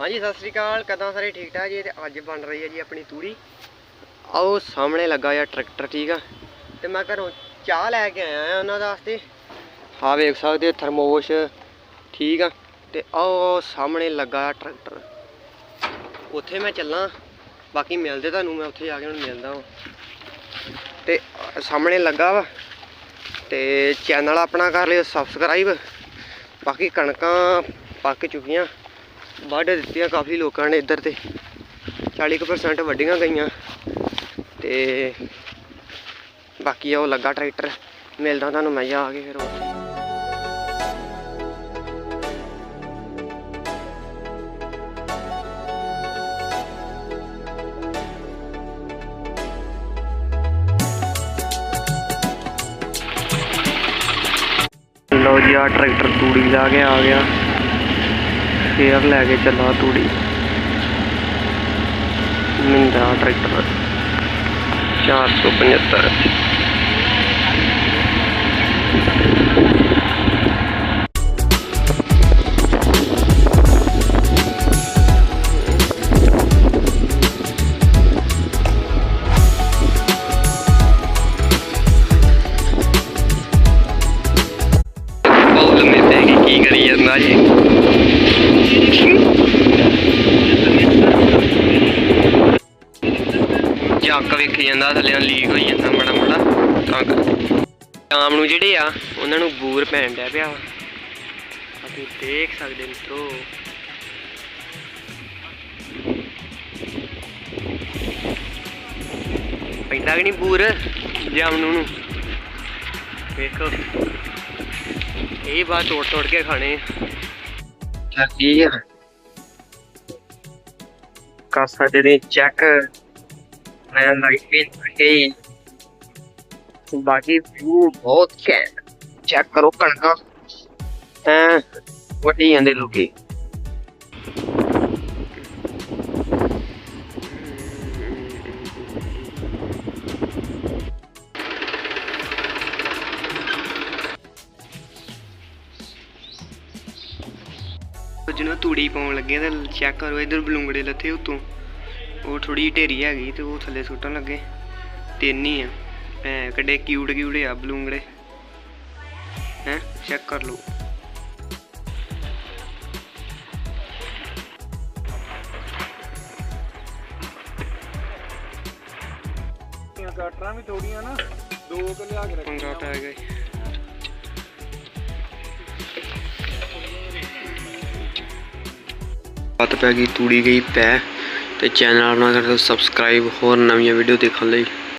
ਹਾਂਜੀ, ਸਤਿ ਸ੍ਰੀ ਅਕਾਲ। ਕਦਾਂ ਸਾਰੇ ਠੀਕ ਠਾਕ ਜੀ? ਤੇ ਅੱਜ ਬਣ ਰਹੀ ਹੈ ਜੀ ਆਪਣੀ ਤੂੜੀ। ਆਓ, ਸਾਹਮਣੇ ਲੱਗਾ ਆ ਟਰੈਕਟਰ, ਠੀਕ ਆ? ਤੇ ਮੈਂ ਘਰੋਂ ਚਾਹ ਲੈ ਕੇ ਆਇਆ ਆ ਉਹਨਾਂ ਦਾ ਵਾਸਤੇ। ਹਾਂ ਵੇਖ ਸਕਦੇ ਹੋ, ਥਰਮੋਸ਼। ਠੀਕ ਆ? ਤੇ ਆਓ ਸਾਹਮਣੇ ਲੱਗਾ ਆ ਟਰੈਕਟਰ। ਉੱਥੇ ਮੈਂ ਚੱਲਾਂ। ਬਾਕੀ ਮਿਲਦੇ ਤੁਹਾਨੂੰ, ਮੈਂ ਉੱਥੇ ਜਾ ਕੇ ਹੁਣ ਮਿਲਦਾ ਹਾਂ ਤੇ ਸਾਹਮਣੇ ਲੱਗਾ ਵਾ। ਤੇ ਚੈਨਲ ਆਪਣਾ ਕਰ ਲਿਓ, ਸਬਸਕ੍ਰਾਈਬ। ਬਾਕੀ ਕਣਕਾਂ ਪੱਕ ਚੁੱਕੀਆਂ। ਵੱਢ ਦਿੱਤੀਆਂ ਕਾਫੀ ਲੋਕਾਂ ਨੇ ਇੱਧਰ ਤੇ। 40% ਵੱਡੀਆਂ ਗਈਆਂ। ਤੇ ਬਾਕੀ ਉਹ ਲੱਗਾ ਟਰੈਕਟਰ। ਮਿਲਦਾ ਤੁਹਾਨੂੰ ਮੈਂ ਜਾ ਕੇ ਫਿਰ ਉੱਥੇ। ਲਓ ਜੀ ਆ ਟਰੈਕਟਰ ਤੂੜੀ ਲਾ ਕੇ ਆ ਗਿਆ। ਫੇਰ ਲੈ ਕੇ ਚੱਲਾ ਤੂੜੀ। ਮਿੰਦਾ ਟਰੈਕਟਰ। 475 ਜੱਕ ਵੇਖੀ ਜਾਂਦਾ ਥੱਲੇ ਲੀਕ ਹੋਈ ਜਾਂਦਾ ਮਾੜਾ ਬੜਾ ਤਾਂ ਕਰਕੇ ਸ਼ਾਮ ਨੂੰ ਜਿਹੜੇ ਆ, ਉਹਨਾਂ ਨੂੰ ਬੂਰ ਪੈਣ ਡਿਆ ਪਿਆ। ਵਾ। ਦੇਖ ਸਕਦੇ ਮਿੱਤਰੋ। ਪੈਂਦਾ ਕਿ ਨਹੀਂ ਬੂਰ? ਜਾਮਨੂ ਨੂੰ ਵੇਖੋ। ਇਹ ਬਾਤ ਤੋੜ ਤੋੜ ਕੇ ਖਾਣੇ। ਕੀ ਆ। ਕਰ ਸਕਦੇ ਚੈੱਕ ਮੈਂ ਲਾਈਟ ਪੇਨ ਬਾਕੀ ਵਿਊ ਬਹੁਤ ਘੈਂਟ ਚੈੱਕ ਕਰੋ ਕਣਕਾਂ ਐ ਵੱਡੀ ਜਾਂਦੇ ਲੋਕੀ ਜਿਹਨੂੰ ਤੂੜੀ ਪਾਉਣ ਲੱਗੇ ਤੇ ਚੈੱਕ ਕਰੋ, ਇਧਰ ਬਲੂੰਗੜੇ ਲੱਥੇ ਉਤੋਂ। ਉਹ ਥੋੜੀ ਢੇਰੀ ਹੈਗੀ ਤੇ ਉਹ ਥੱਲੇ ਸੁੱਟਣ ਲੱਗੇ ਤਿੰਨ ਹੀ ਆ। ਐ ਕੱਡੇ ਕਿਊਟ ਕਿਊਟ ਆ ਬਲੂੰਗੜੇ ਹੈ ਚੈੱਕ ਕਰ ਲਓ। ਗਾਟਰਾਂ ਵੀ ਥੋੜੀਆਂ ਨਾ ਦੋ ਕੁ ਲਿਆ ਕੇ ਰੱਖੀਆਂ। ਪੈ ਗਿਆ। ਬਾਤ ਪੈ ਗਈ ਤੂੜੀ ਗਈ ਪੈ। ਤੇ ਚੈਨਲ ਆਪਣਾ ਕਰ ਦਿਓ ਸਬਸਕ੍ਰਾਈਬ ਹੋਰ ਨਵੀਆਂ ਵੀਡੀਓ ਦੇਖਣ ਲਈ